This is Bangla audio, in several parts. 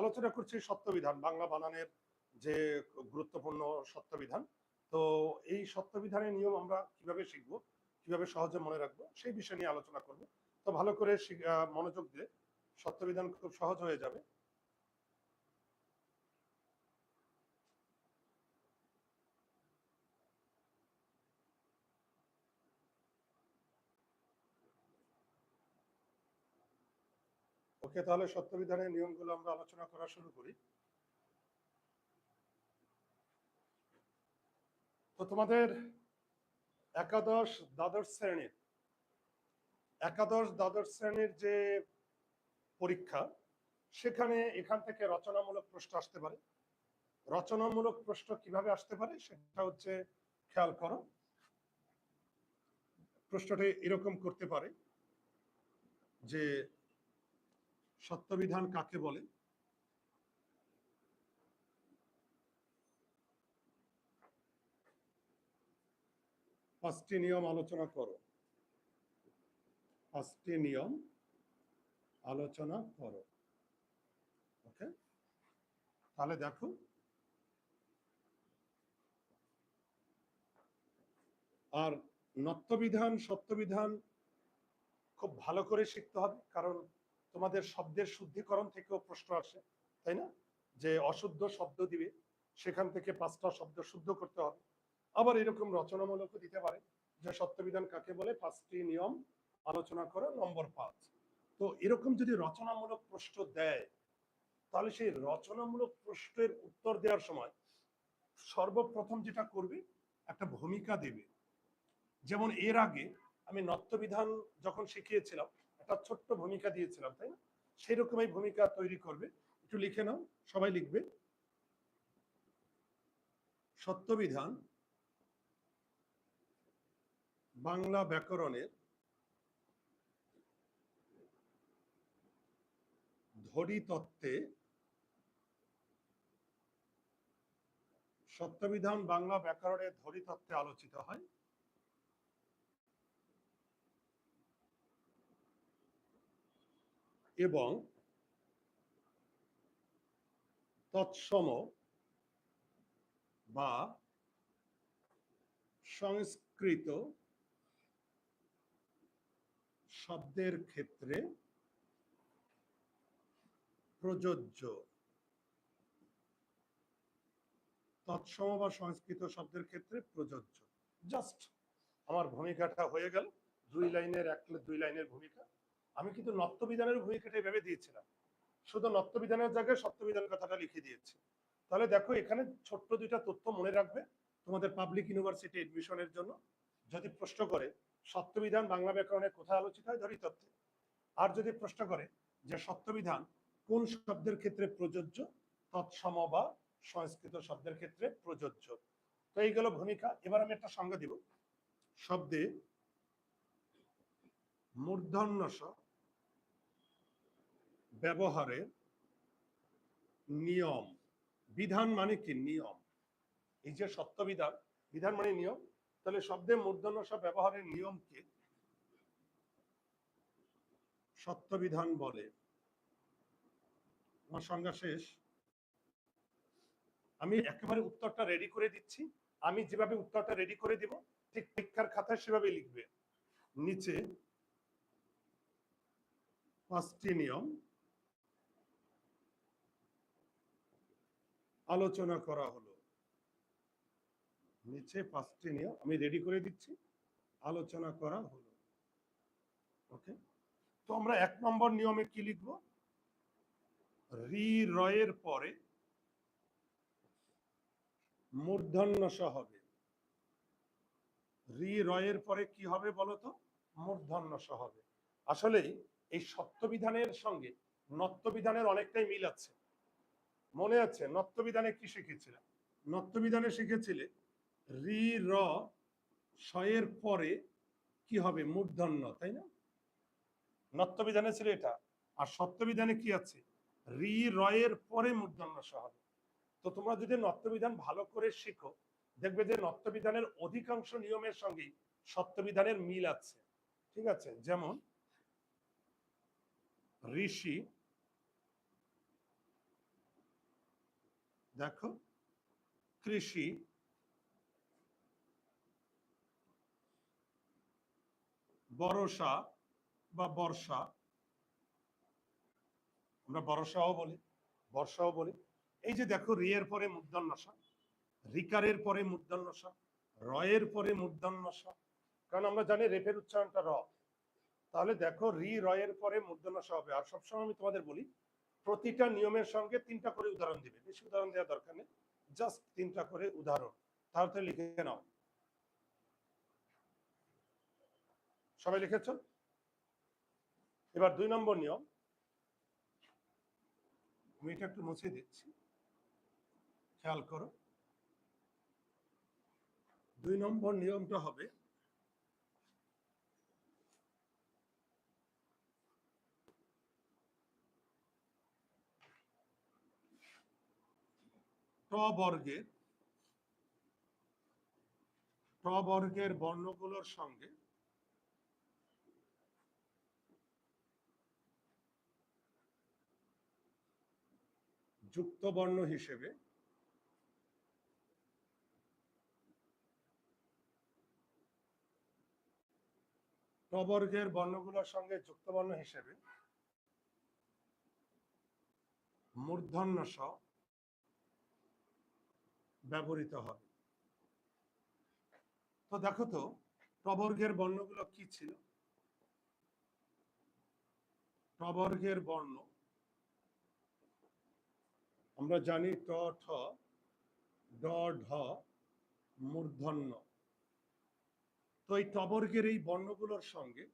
আলোচনা করছি সত্যবিধান, বাংলা বানানের যে গুরুত্বপূর্ণ সত্যবিধান। তো এই সত্যবিধানের নিয়ম আমরা কীভাবে শিখব, কীভাবে সহজে মনে রাখব, সেই বিষয় নিয়ে আলোচনা করব। তো ভালো করে মনোযোগ দিয়ে সত্যবিধান খুব সহজ হয়ে যাবে। ওকে তাহলে সত্যবিধানের নিয়মগুলো আমরা আলোচনা করা শুরু করি। তো তোমাদের একাদশ দ্বাদশ শ্রেণির, একাদশ দ্বাদশ শ্রেণির যে পরীক্ষা, সেখানে এখান থেকে রচনামূলক প্রশ্ন আসতে পারে। রচনামূলক প্রশ্ন কীভাবে আসতে পারে সেটা হচ্ছে খেয়াল করো। প্রশ্নটি এরকম করতে পারে যে সত্যবিধান কাকে বলে? পাঁচটি নিয়ম আলোচনা করো। পাঁচটি নিয়ম আলোচনা করো। ওকে? তাহলে দেখো। আর নত্যবিধান, সত্যবিধান খুব ভালো করে শিখতে হবে, কারণ তোমাদের শব্দের শুদ্ধিকরণ থেকেও প্রশ্ন আসে, তাই না? যে অশুদ্ধ শব্দ দিবে, সেখান থেকে পাঁচটা শব্দ শুদ্ধ করতে হবে। আবার এরকম রচনামূলকও দিতে পারে, যে সত্যবিধান কাকে বলে? পাঁচটি নিয়ম, আলোচনা করো, নম্বর পাঁচ। তো এরকম যদি রচনামূলক প্রশ্ন দেয়, তাহলে সেই রচনামূলক প্রশ্নের উত্তর দেওয়ার সময় সর্বপ্রথম যেটা করবে, একটা ভূমিকা দেবে। যেমন এর আগে আমি নত্যবিধান যখন শিখিয়েছিলাম একটা ছোট্ট ভূমিকা দিয়েছিলাম, তাই না? সেই রকমই ভূমিকা তৈরি করবে। একটু লিখে নাও, সবাই লিখবে। সত্যবিধান বাংলা ব্যাকরণের ধরি তত্ত্বে সত্যবিধান বাংলা ব্যাকরণের ধরি তত্ত্বে আলোচিত হয়। এবং তৎসম বা সংস্কৃত শব্দের ক্ষেত্রে প্রযোজ্য। তৎসম বা সংস্কৃত শব্দের ক্ষেত্রে প্রযোজ্য। জাস্ট আমার ভূমিকাটা হয়ে গেল। দুই লাইনের এক দুই লাইনের ভূমিকা। আমি কিন্তু নত্যবিধানের ভূমিকাটা ভেবে দিয়েছিলাম। শুধু নত্যবিধানের জায়গায় সত্যবিধান কথাটা লিখে দিয়েছি। তাহলে দেখো, এখানে ছোট্ট দুইটা তথ্য মনে রাখবে তোমাদের পাবলিক ইউনিভার্সিটি এডমিশনের জন্য। যদি প্রশ্ন করে, সত্যবিধান বাংলা ব্যাকরণে কোথায় আলোচিত হয়? ধরি তত্ত্বে আর যদি প্রশ্ন করে যে সত্যবিধান কোন শব্দের ক্ষেত্রে প্রযোজ্য? তৎসম বা সংস্কৃত শব্দের ক্ষেত্রে প্রযোজ্য। তো এই গেল ভূমিকা। এবার আমি একটা সংজ্ঞা দিব। শব্দে মূর্ধন্য ব্যবহারের নিয়ম। বিধান মানে কি? নিয়ম। এই যে সত্য বিধান মানে নিয়ম। তাহলে শব্দে মূর্ধন্য ব্যবহারের নিয়মকে সত্য বিধান বলে। আমার সংজ্ঞা শেষ। আমি একেবারে উত্তরটা রেডি করে দিচ্ছি। আমি যেভাবে উত্তরটা রেডি করে দিব, ঠিক পরীক্ষার খাতায় সেভাবে লিখবে। নিচে পাঁচটি নিয়ম। আলোচনা করা হলো। নিচে পাঁচটি নিয়ম আমি রেডি করে দিচ্ছি। আলোচনা করা হলো। ওকে তো আমরা এক নম্বর নিয়মে কি লিখব? রি রয়ের পরে মূর্ধন্য স হবে। রি রয়ের পরে কি হবে বলতো মূর্ধন্য স হবে। আসলে এই সত্যবিধানের সঙ্গে নত্যবিধানের অনেকটাই মিল আছে। মনে আছে? নত্যবিধানে কি শিখেছিলাম? নত্যবিধানে শিখেছিলে, রি, র শয়ের পরে কি হবে? মূর্ধন্য, তাই না? নত্যবিধানে ছিল এটা। আর সত্যবিধানে কি আছে? রি, রয়ের পরে মূর্ধন্য হবে। তো তোমরা যদি নত্যবিধান ভালো করে শিখো, দেখবে যে নত্যবিধানের অধিকাংশ নিয়মের সঙ্গে সত্যবিধানের মিল আছে। ঠিক আছে? যেমন, ঋষি দেখো, কৃষি বরসা বা বর্ষা। আমরা বর্ষাও বলি বর্ষাও বলি। এই যে দেখো রিয়ের পরে মূর্ধন্যসা রিকারের পরে মূর্ধন্যসা রয়ের পরে মূর্ধন্যসা কারণ আমরা জানি রেফের উচ্চারণটা র। তাহলে দেখো, রি রয়ের পরে মূর্ধন্যসা হবে। আর সবসময় আমি তোমাদের বলি প্রতিটা নিয়মের সঙ্গে তিনটা করে উদাহরণ দিবে। বেশি উদাহরণ দেওয়া দরকার নেই। জাস্ট তিনটা করে উদাহরণ। তাহলে লিখে নাও। সবাই লিখেছ? এবার দুই নম্বর নিয়ম। আমি এটা একটু মুছে দিচ্ছি। খেয়াল করো। দুই নম্বর নিয়মটা হবে ট বর্গের ট বর্গের বর্ণগুলোর সঙ্গে যুক্ত বর্ণ হিসেবে ট বর্গের বর্ণগুলোর সঙ্গে যুক্ত বর্ণ হিসেবে মূর্ধন্য স ব্যবহৃত হবে তো দেখো তো টবর্গের বর্ণগুলো কি ছিল? টবর্গের বর্ণ, আমরা জানি ট, ঠ, ড, ঢ, মূর্ধন্য। তো এই টবর্গের এই বর্ণগুলোর সঙ্গে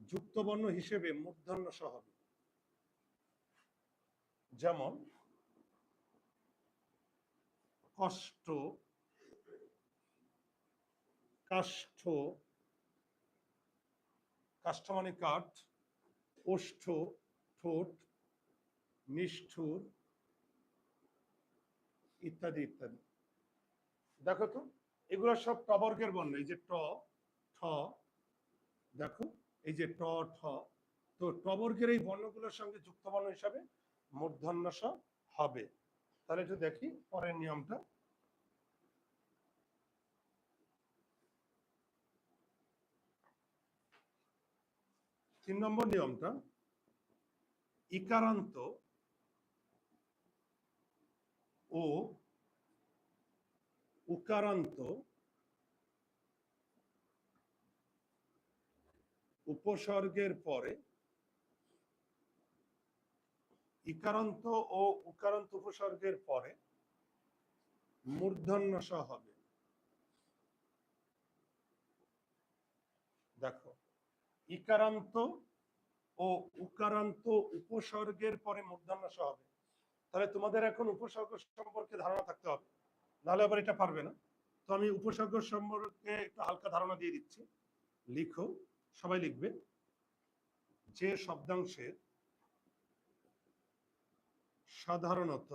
যুক্ত বর্ণ হিসেবে মূর্ধন্য স হবে। যেমন কষ্ট, কাষ্ঠ কাষ্ঠ মানে কাঠ, ওষ্ঠ, ঠোঁট, নিষ্ঠুর ইত্যাদি ইত্যাদি। দেখো তো, এগুলো সব টবর্গের বর্ণ, এই যে ট, ঠ, দেখো, এই যে ট, ঠ। তো টবর্গের এই বর্ণগুলোর সঙ্গে যুক্ত বর্ণ হিসাবে মূর্ধন্য হবে। তাহলে একটু দেখি, পরের নিয়মটা। তিন নম্বর নিয়মটা, ইকারান্ত ও উকারান্ত উপসর্গের পরে ইকারান্ত ও উকারান্ত উপসর্গের পরে মূর্ধন্য হবে দেখো ইকারান্ত ও উকারান্ত উপসর্গের পরে মূর্ধন্য স হবে। তাহলে তোমাদের এখন উপসর্গ সম্পর্কে ধারণা থাকতে হবে। নাহলে আবার এটা পারবে না। তো আমি উপসর্গ সম্পর্কে একটু হালকা ধারণা দিয়ে দিচ্ছি। লিখো, সবাই লিখবে। যে শব্দাংশের সাধারণত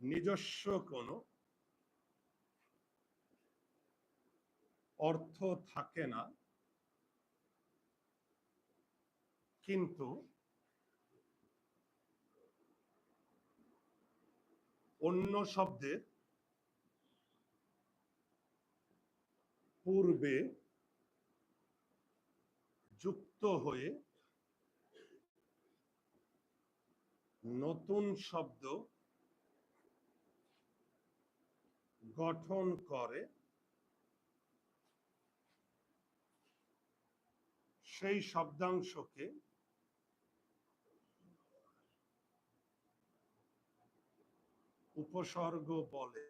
নিজস্ব কোনো অর্থ থাকে না। কিন্তু অন্য শব্দের পূর্বে যুক্ত হয়ে নতুন শব্দ গঠন করে সেই শব্দাংশকে উপসর্গ বলে।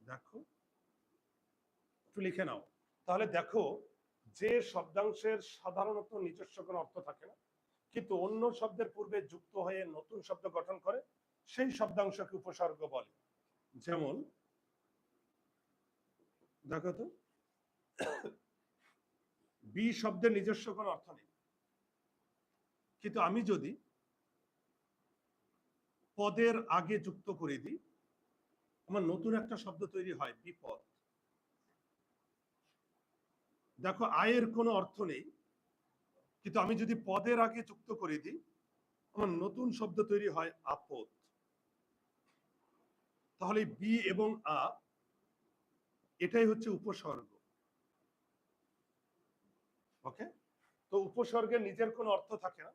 দেখো, একটু লিখে নাও। তাহলে দেখো, যে শব্দাংশের সাধারণত নিজস্ব কোনো অর্থ থাকে না, কিন্তু অন্য শব্দের পূর্বে যুক্ত হয়ে নতুন শব্দ গঠন করে, সেই শব্দাংশকে উপসর্গ বলে। যেমন, দেখো তো বি শব্দের নিজস্ব কোনো অর্থ নেই। কিন্তু আমি যদি পদের আগে যুক্ত করে দিই, আমার নতুন একটা শব্দ তৈরি হয়, বিপদ। দেখো, আয়ের কোনো অর্থ নেই, কিন্তু আমি যদি পদের আগে যুক্ত করে দিই, আমার নতুন শব্দ তৈরি হয়, আপদ। তাহলে বি এবং আ এটাই হচ্ছে উপসর্গ। ওকে তো উপসর্গের নিজের কোনো অর্থ থাকে না।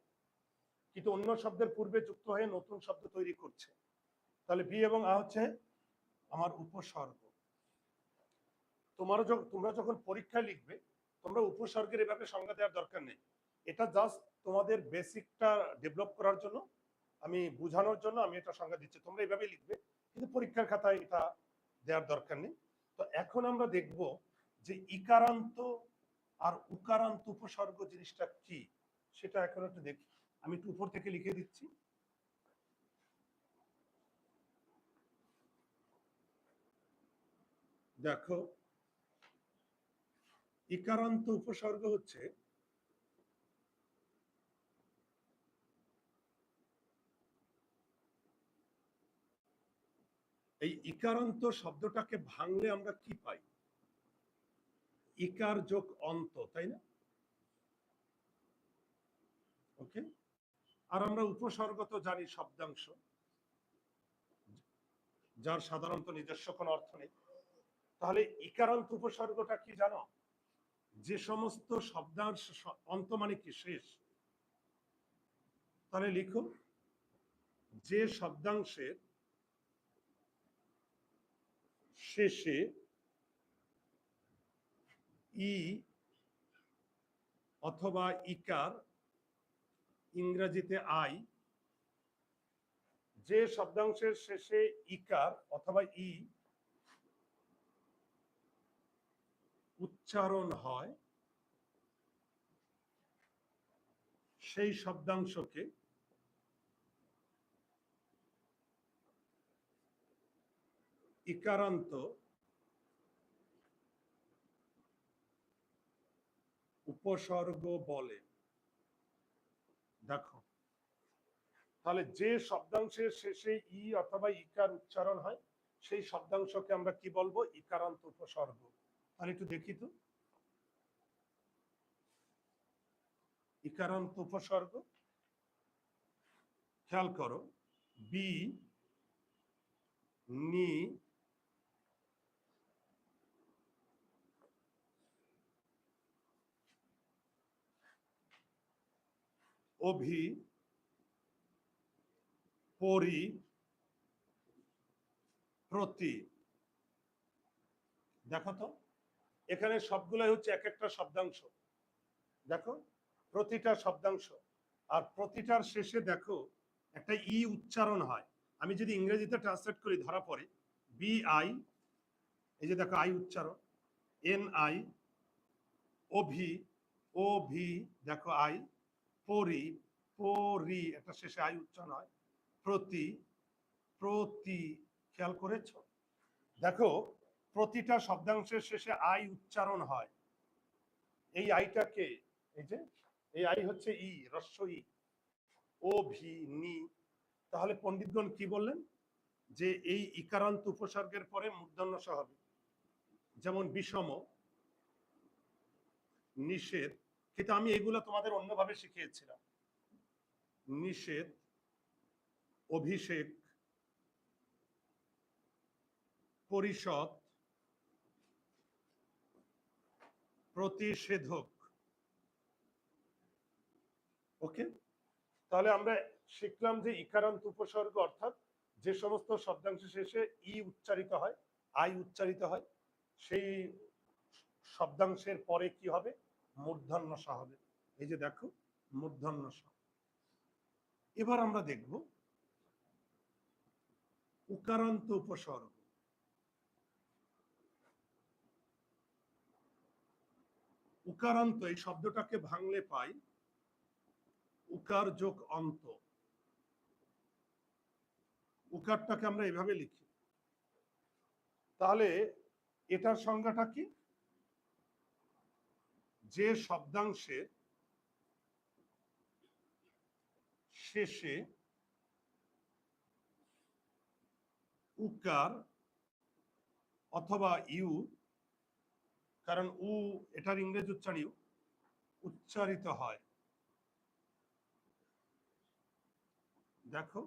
কিন্তু অন্য শব্দের পূর্বে যুক্ত হয়ে নতুন শব্দ তৈরি করছে। তাহলে বি এবং আ হচ্ছে আমার উপসর্গ। যখন তোমরা যখন পরীক্ষায় লিখবে, তোমরা উপসর্গের এভাবে সংজ্ঞা দেওয়ার দরকার নেই। এটা জাস্ট তোমাদের বেসিকটা ডেভেলপ করার জন্য, আমি বোঝানোর জন্য আমি এটা সংজ্ঞা দিচ্ছি। তোমরা এইভাবে লিখবে, কিন্তু পরীক্ষার খাতায় এটা দেওয়ার দরকার নেই। তো এখন আমরা দেখব যে ইকারান্ত আর উকারান্ত উপসর্গ জিনিসটা কি? সেটা এখন একটু দেখি। আমি একটু উপর থেকে লিখে দিচ্ছি। দেখো, ইকারান্ত উপসর্গ হচ্ছে এই ইকারান্ত শব্দটাকে ভাঙলে আমরা কি পাই? ইকার যোগ অন্ত, তাই না? ওকে আর আমরা উপসর্গ তো জানি শব্দাংশ, যার সাধারণত নিজস্ব কোনো অর্থ নেই। তাহলে ইকারান্ত উপসর্গটা কি জানো? যে সমস্ত শব্দাংশ অন্ত মানে কি শেষ? তাহলে লিখো, যে শব্দাংশের শেষে ই অথবা ইকার, ইংরেজিতে আই, যে শব্দাংশের শেষে ইকার অথবা ই উচ্চারণ হয়, সেই শব্দাংশকে ইকারান্ত উপসর্গ বলে। দেখো, তাহলে যে শব্দাংশের শেষে ই অথবা ইকার উচ্চারণ হয়, সেই শব্দাংশকে আমরা কি বলব? ইকারান্ত উপসর্গ। তাহলে একটু দেখি তো। ইকারান্ত উপসর্গ। খেয়াল করো, বি, নি অভি পরি প্রতি দেখো তো, এখানে সবগুলোই হচ্ছে এক একটা শব্দাংশ। দেখো, প্রতিটা শব্দাংশ। আর প্রতিটার শেষে দেখো, একটা ই উচ্চারণ হয়। আমি যদি ইংরেজিতে ট্রান্সলেট করি, ধরা পড়ে, বি আই, এই যে দেখো, আই উচ্চারণ, N I O V O V, দেখো, আই পরি পরি, একটা শেষে আয় উচ্চারণ হয় প্রতি প্রতি, খেয়াল করেছ? দেখো, প্রতিটা শব্দাংশের শেষে আই উচ্চারণ হয়। এই আইটাকে এই যে, এই আই হচ্ছে ই রস্য ই, ও, ভি, নি। তাহলে পণ্ডিতগণ কি বললেন? যে এই ইকারান্ত উপসর্গের পরে মূর্ধন্য স হবে যেমন বিষম, নিষেধ কিন্তু আমি এগুলো তোমাদের অন্যভাবে শিখিয়েছিলাম। নিষেধ, অভিষেক, পরিষদ, প্রতিষেধক। ওকে? তাহলে আমরা শিখলাম যে ইকারান্ত উপসর্গ অর্থাৎ যে সমস্ত শব্দাংশ শেষে ই উচ্চারিত হয়, আই উচ্চারিত হয়, সেই শব্দাংশের পরে কি হবে? মূর্ধন্য স হবে। এই যে দেখো, মূর্ধন্য এবার আমরা দেখব উকারান্ত উপসর্গ। উকারান্ত, এই শব্দটাকে ভাঙলে পাই উকার যোগ অন্ত। উকারটাকে আমরা এভাবে লিখি। তাহলে এটার সংজ্ঞাটা কি? যে শব্দাংশের শেষে উকার অথবা ইউ, কারণ উ এটার ইংরেজি উচ্চারণ ইউ, উচ্চারিত হয়। দেখো,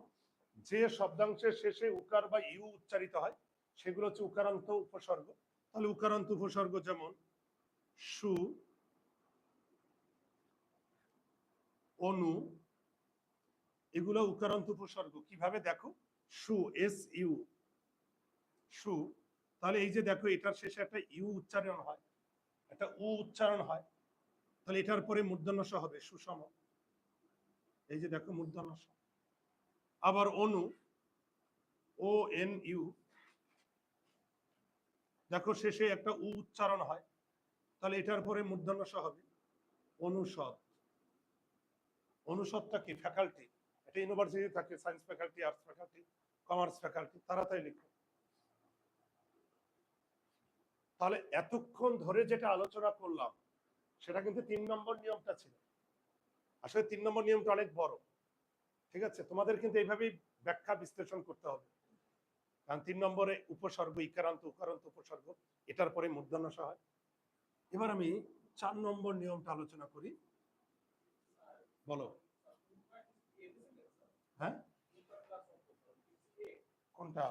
যে শব্দাংশের শেষে উকার বা ইউ উচ্চারিত হয়, সেগুলো হচ্ছে উকারান্ত উপসর্গ। তাহলে উকারান্ত উপসর্গ যেমন সু অনু, এগুলো উকারান্ত উপসর্গ। কীভাবে দেখো? সু, এস, ইউ। সু, তাহলে এই যে দেখো, এটার শেষে একটা ইউ উচ্চারণ হয়। একটা উ উচ্চারণ হয়। তাহলে এটার পরে মূর্ধন্য হবে, সুষম। এই যে দেখো মূর্ধন্য স। আবার অনু, ও, এন, ইউ। দেখো, শেষে একটা উ উচ্চারণ হয়। তাহলে এটার পরে মূর্ধন্য স হবে, অনুষদ। অনুষদটা কি? ফ্যাকাল্টি একটা ইউনিভার্সিটি থাকে science faculty arts faculty commerce faculty তারা তাই লিখো। তাহলে এতক্ষণ ধরে যেটা আলোচনা করলাম, সেটা কিন্তু তিন নম্বর নিয়মটা ছিল। আসলে তিন নম্বর নিয়মটা অনেক বড়। ঠিক আছে? তোমাদের কিন্তু এইভাবেই ব্যাখ্যা বিশ্লেষণ করতে হবে। কারণ তিন নম্বরে উপসর্গ, ইকারান্ত, উকারান্ত উপসর্গ, এটার পরে মূর্ধন্য হয়। এবার আমি চার নম্বর নিয়মটা আলোচনা করি। বলো। হ্যাঁ? কোনটা?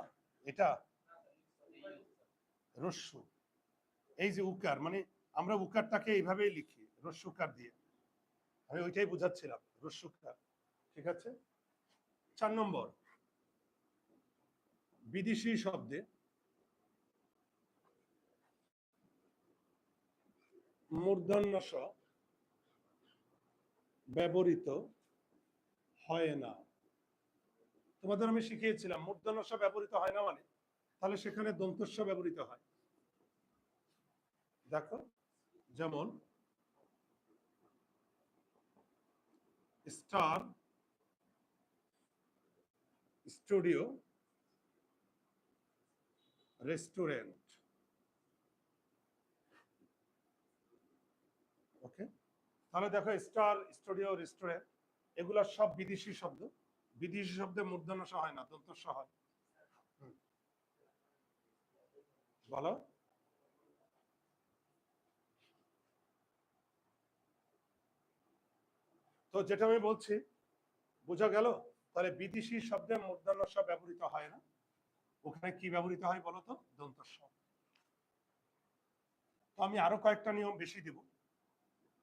এটা? রস্যু। এই যে উকার মানে আমরা উকারটাকে এইভাবেই লিখি রস্যুকার দিয়ে। আমি ওইটাই বুঝাচ্ছিলাম রস্যুকার ঠিক আছে? চার নম্বর। বিদেশি শব্দে মূর্ধন্য ব্যবহৃত হয় না। তোমাদের আমি শিখিয়েছিলাম মূর্ধন্য স ব্যবহৃত হয় না মানে? তাহলে সেখানে দন্তস্ব ব্যবহৃত হয়। দেখো, যেমন স্টার স্টুডিও, রেস্টুরেন্ট ওকে তাহলে দেখো, স্টার স্টুডিও, রেস্টুরেন্ট, এগুলো সব বিদেশি শব্দ। বিদেশি শব্দে মূর্ধন্য স হয় না দন্তস্ব হয়। বলো। তো যেটা আমি বলছি, বোঝা গেল? তাহলে বিদেশি শব্দে মূর্ধন্য স ব্যবহৃত হয় না। ওখানে কি ব্যবহৃত হয় বলো তো? দন্তস্ব তো আমি আরও কয়েকটা নিয়ম বেশি দেব।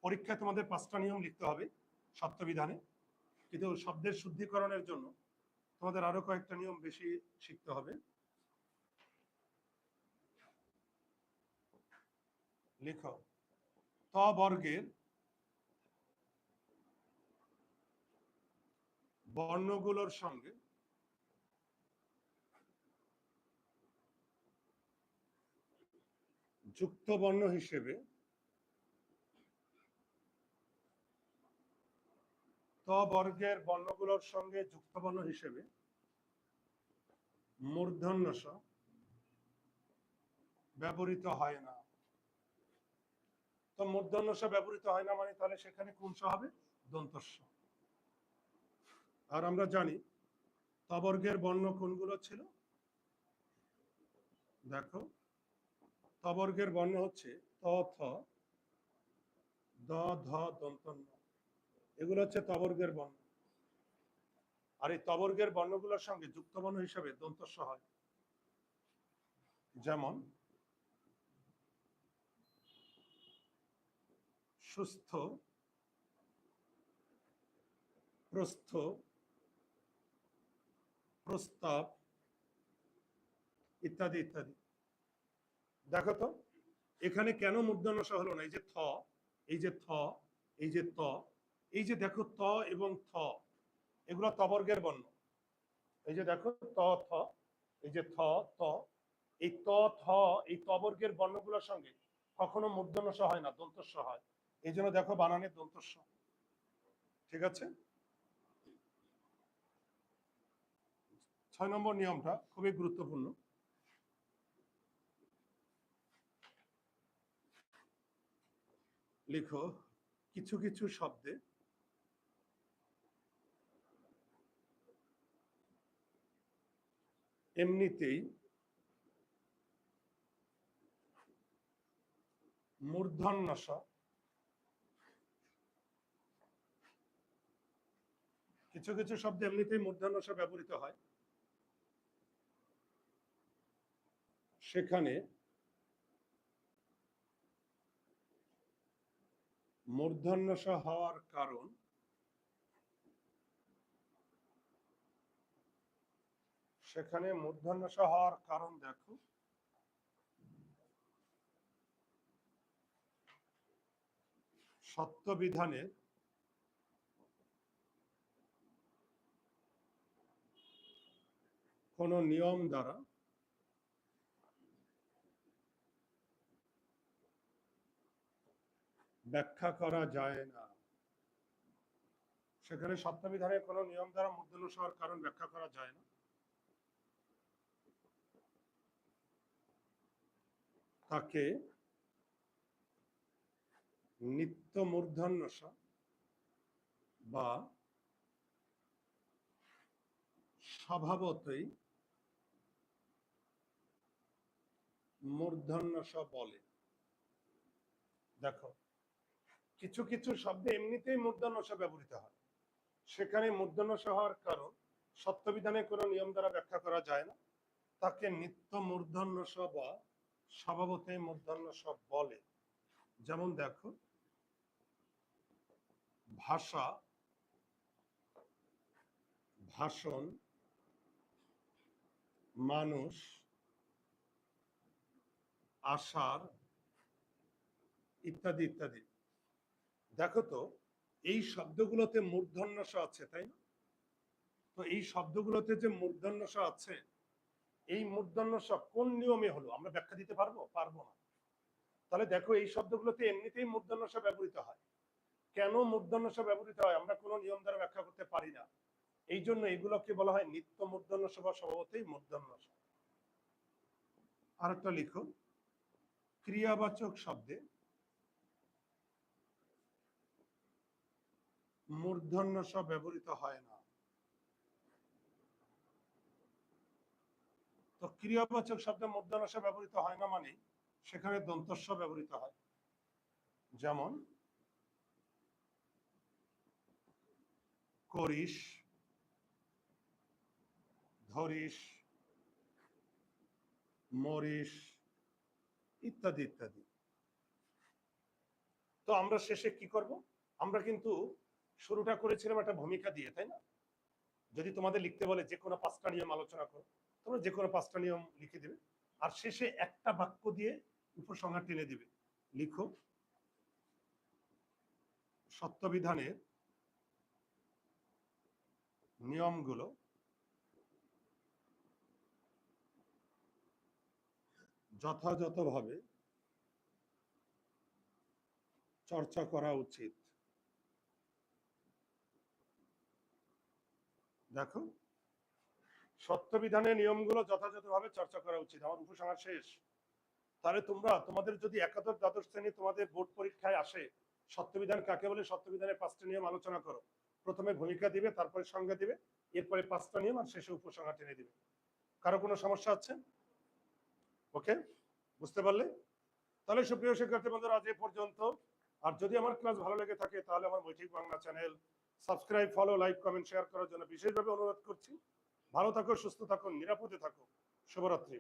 পরীক্ষায় তোমাদের পাঁচটা নিয়ম লিখতে হবে সপ্তবিধানে কিন্তু শব্দের শুদ্ধিকরণের জন্য তোমাদের আরও কয়েকটা নিয়ম বেশি শিখতে হবে। লিখো, ত বর্গের বর্ণগুলোর সঙ্গে যুক্ত বর্ণ হিসেবে ত বর্গের বর্ণগুলোর সঙ্গে যুক্ত বর্ণ হিসেবে মূর্ধন্য ব্যবহৃত হয় না। তো মূর্ধন্য ব্যবহৃত হয় না মানে তাহলে সেখানে কোন হবে? দন্তস্ব। আর আমরা জানি তবর্গের বর্ণ কোনগুলো ছিল? দেখো, তবর্গের বর্ণ হচ্ছে ত, থ, দ, ধ, দন্তন্য। এগুলো হচ্ছে তবর্গের বর্ণ। আর এই তবর্গের বর্ণগুলোর সঙ্গে যুক্ত বর্ণ হিসাবে দন্তস্ব হয়। যেমন, সুস্থ, প্রস্থ, প্রস্তাব ইত্যাদি ইত্যাদি। দেখো তো, এখানে কেন মূর্ধন্যস হলো না? এই যে থ, এই যে থ, এই যে ত এই যে দেখো ত এবং থ, এগুলো তবর্গের বর্ণ। এই যে দেখো ত, থ, এই যে থ, ত, এই ত, থ, এই তবর্গের বর্ণগুলোর সঙ্গে কখনো মূর্ধন্যস হয় না, দন্তস্ব হয়। এই জন্য দেখো বানানের দন্তস্ব। ঠিক আছে? ছয় নম্বর নিয়মটা খুবই গুরুত্বপূর্ণ। লিখো, কিছু কিছু শব্দে এমনিতেই মূর্ধন্য স কিছু কিছু শব্দ এমনিতেই মূর্ধন্যসা ব্যবহৃত হয়। সেখানে মূর্ধন্যসা হওয়ার কারণ সেখানে মূর্ধন্যসা হওয়ার কারণ দেখো। সত্য বিধানের কোন নিয়ম দ্বারা ব্যাখ্যা করা যায় না। সেখানে সপ্তবিধানের কোন নিয়ম দ্বারা মূর্ধন্য হওয়ার কারণ ব্যাখ্যা করা যায় না। তাকে নিত্য মূর্ধন্যসা বা স্বভাবতই মূর্ধন্যসা বলে। দেখো, কিছু কিছু শব্দে এমনিতেই মূর্ধন্যসা ব্যবহৃত হয়। সেখানে মূর্ধন্যসা হওয়ার কারণ সত্যবিধানে কোনো নিয়ম দ্বারা ব্যাখ্যা করা যায় না। তাকে নিত্য মূর্ধন্যসা বা স্বভাবতই মূর্ধন্যসা বলে। যেমন দেখো, ভাষা, ভাষণ, মানুষ, আশার ইত্যাদি ইত্যাদি। দেখো তো, এই শব্দগুলোতে মূর্ধন্যস আছে, তাই না? তো এই শব্দগুলোতে যে মূর্ধন্যস আছে এই মূর্ধন্যস কোন নিয়মে হলো? আমরা ব্যাখ্যা দিতে পারব? পারব না। তাহলে দেখো এই শব্দগুলোতে এমনিতেই মূর্ধন্যস ব্যবহৃত হয়। কেন মূর্ধন্যস ব্যবহৃত হয়? আমরা কোনো নিয়ম দ্বারা ব্যাখ্যা করতে পারি না। এই জন্য এগুলোকে বলা হয় নিত্য মূর্ধন্যস বা স্বভাবতেই মূর্ধন্যস আর একটা লিখো। ক্রিয়াবাচক শব্দে মূর্ধন্যস ব্যবহৃত হয় না। তো ক্রিয়াবাচক শব্দে মূর্ধন্যস ব্যবহৃত হয় না মানে সেখানে দন্তস্ব ব্যবহৃত হয়। যেমন, করিস, ধরিস, মরিস, ইত্যাদি ইত্যাদি। তো আমরা শেষে কি করব? আমরা কিন্তু শুরুটা করেছিলাম একটা ভূমিকা দিয়ে, তাই না? যদি তোমাদের লিখতে বলে যে কোনো পাঁচটা নিয়ম আলোচনা করো। তোমরা যে কোনো পাঁচটা নিয়ম লিখে দেবে। আর শেষে একটা বাক্য দিয়ে উপসংহার টেনে দিবে। লিখো, সত্যবিধানের নিয়মগুলো যথাযথভাবে চর্চা করা উচিত। দেখো সত্যবিধানের নিয়মগুলো যথাযথভাবে চর্চা করা উচিত। আমার উপসংহার শেষ। তাহলে তোমরা, তোমাদের যদি একাদশ দ্বাদশ শ্রেণি তোমাদের বোর্ড পরীক্ষায় আসে, সত্যবিধান কাকে বলে? সত্যবিধানের পাঁচটা নিয়ম আলোচনা করো। প্রথমে ভূমিকা দিবে, তারপরে সংজ্ঞা দিবে, এরপরে পাঁচটা নিয়ম আর শেষে উপসংহার টেনে দিবে। কারও কোনো সমস্যা আছে ওকে? বুঝতে পারলে? তাহলে সুপ্রিয় শিক্ষার্থী বন্ধুরা, আজ এ পর্যন্ত। আর যদি আমার ক্লাস ভালো লেগে থাকে, তাহলে আমার বৈঠিক Bangla channel subscribe, follow, like, comment, share করার জন্য বিশেষভাবে অনুরোধ করছি। ভালো থাকো সুস্থ থাকো নিরাপদে থাকো। শুভরাত্রি।